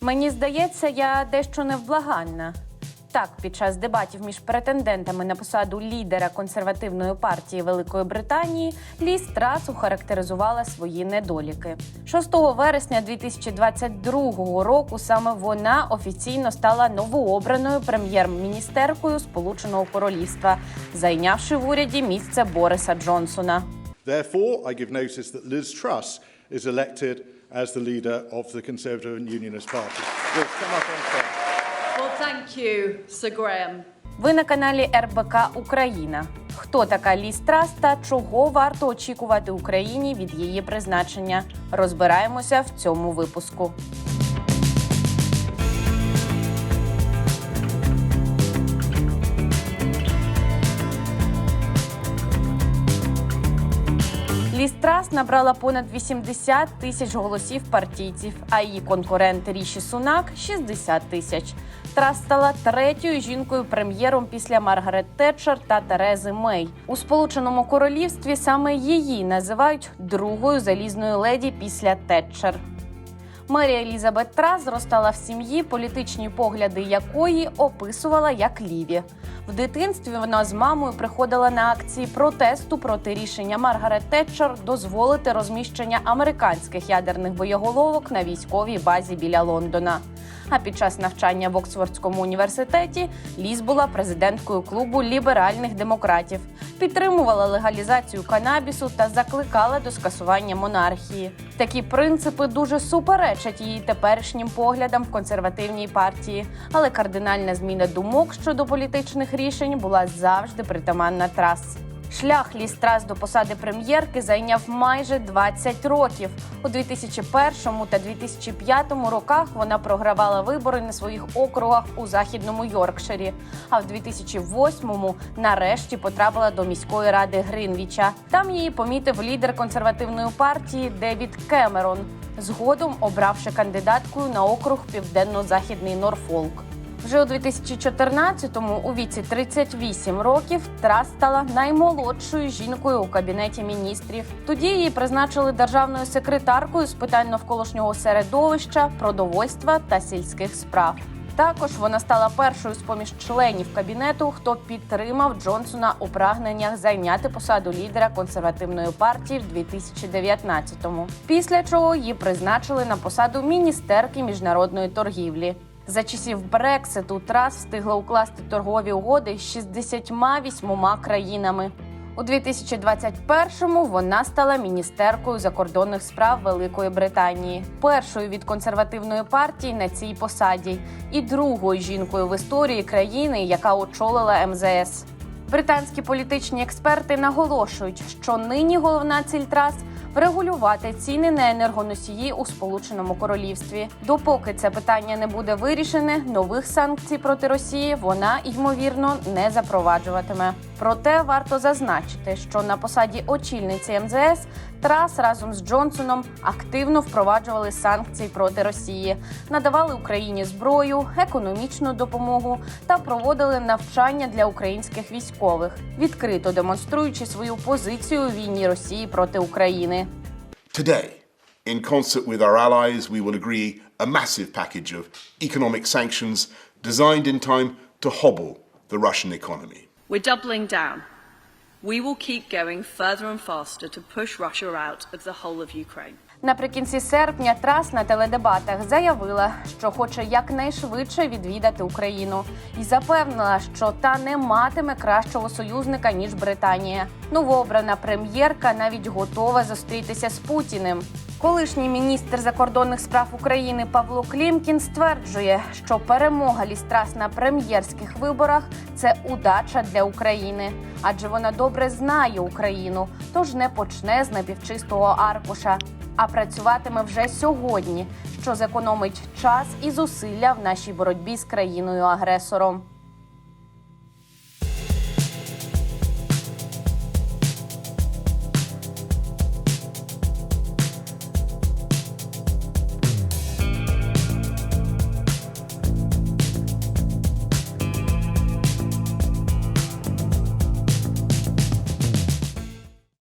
Мені здається, я дещо невблаганна. Так, під час дебатів між претендентами на посаду лідера консервативної партії Великої Британії Ліз Трас охарактеризувала свої недоліки. 6 вересня 2022 року саме вона офіційно стала новообраною прем'єр-міністеркою Сполученого Королівства, зайнявши в уряді місце Бориса Джонсона. Therefore, I give notice that Liz Truss is elected as the leader of the Conservative and Unionist Party. We'll come up on stage. Well, thank you, Sir Graham. Ви на каналі РБК Україна. Хто така ліс Трас та чого варто очікувати Україні від її призначення? Розбираємося в цьому випуску. Трас набрала понад 80 тисяч голосів партійців, а її конкурент Ріші Сунак 60 тисяч. Трас стала третьою жінкою прем'єром після Маргарет Тетчер та Терези Мей. У Сполученому Королівстві саме її називають другою залізною леді після Тетчер. Марія Елізабет Трас зростала в сім'ї, політичні погляди якої описувала як ліві. В дитинстві вона з мамою приходила на акції протесту проти рішення Маргарет Тетчер дозволити розміщення американських ядерних боєголовок на військовій базі біля Лондона. А під час навчання в Оксфордському університеті Ліз була президенткою клубу ліберальних демократів, підтримувала легалізацію канабісу та закликала до скасування монархії. Такі принципи дуже суперечать її теперішнім поглядам в консервативній партії, але кардинальна зміна думок щодо політичних рішень була завжди притаманна трас. Шлях Ліз Трас до посади прем'єрки зайняв майже 20 років. У 2001 та 2005 роках вона програвала вибори на своїх округах у західному Йоркширі. А в 2008-му нарешті потрапила до міської ради Гринвіча. Там її помітив лідер консервативної партії Девід Кемерон, згодом обравши кандидаткою на округ Південно-Західний Норфолк. Вже у 2014-му, у віці 38 років, Трас стала наймолодшою жінкою у кабінеті міністрів. Тоді її призначили державною секретаркою з питань навколишнього середовища, продовольства та сільських справ. Також вона стала першою з поміж членів кабінету, хто підтримав Джонсона у прагненнях зайняти посаду лідера консервативної партії в 2019-му. Після чого її призначили на посаду міністерки міжнародної торгівлі. За часів Брекситу Трас встигла укласти торгові угоди з 68 країнами. У 2021-му вона стала міністеркою закордонних справ Великої Британії, першою від консервативної партії на цій посаді, і другою жінкою в історії країни, яка очолила МЗС. Британські політичні експерти наголошують, що нині головна ціль трас врегулювати ціни на енергоносії у Сполученому Королівстві. Допоки це питання не буде вирішене, нових санкцій проти Росії вона ймовірно не запроваджуватиме. Проте варто зазначити, що на посаді очільниці МЗС Трас разом з Джонсоном активно впроваджували санкції проти Росії, надавали Україні зброю, економічну допомогу та проводили навчання для українських військових, відкрито демонструючи свою позицію у війні Росії проти України. Today, in concert with our allies, we will agree a massive package of economic sanctions designed in time to hobble the Russian economy. We're doubling down. We will keep going further and faster to push Russia out of the whole of Ukraine. Наприкінці серпня Трас на теледебатах заявила, що хоче якнайшвидше відвідати Україну, і запевнила, що та не матиме кращого союзника ніж Британія. Новообрана прем'єрка навіть готова зустрітися з Путіним. Колишній міністр закордонних справ України Павло Клімкін стверджує, що перемога Лістрас на прем'єрських виборах це удача для України, адже вона добре знає Україну, тож не почне з напівчистого аркуша а працюватиме вже сьогодні, що зекономить час і зусилля в нашій боротьбі з країною агресором.